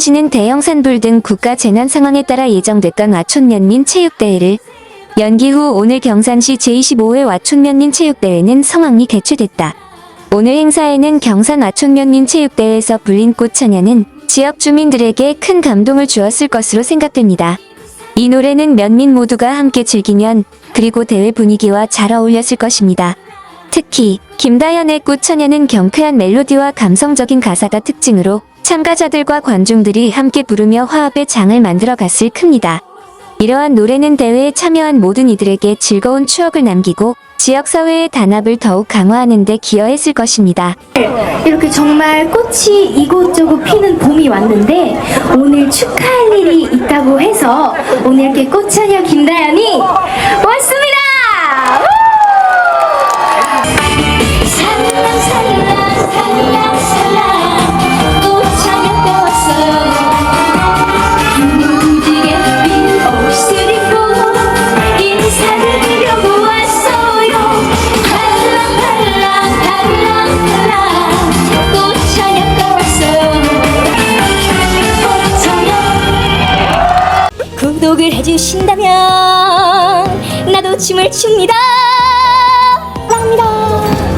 부천시는 대형 산불 등 국가 재난 상황에 따라 예정됐던 와촌면민 체육대회를 연기 후 오늘 경산시 제25회 와촌면민 체육대회는 성황리 개최됐다. 오늘 행사에는 경산 와촌면민 체육대회에서 불린 꽃천연은 지역 주민들에게 큰 감동을 주었을 것으로 생각됩니다. 이 노래는 면민 모두가 함께 즐기면 그리고 대회 분위기와 잘 어울렸을 것입니다. 특히 김다연의 꽃처녀는 경쾌한 멜로디와 감성적인 가사가 특징으로 참가자들과 관중들이 함께 부르며 화합의 장을 만들어 갔을 큽니다. 이러한 노래는 대회에 참여한 모든 이들에게 즐거운 추억을 남기고 지역사회의 단합을 더욱 강화하는 데 기여했을 것입니다. 이렇게 정말 꽃이 이곳저곳 피는 봄이 왔는데 오늘 축하할 일이 있다고 해서 오늘 이렇게 꽃처녀 김다연이 왔습니다. 감독을 해주신다면 나도 춤을 춥니다. 감사합니다.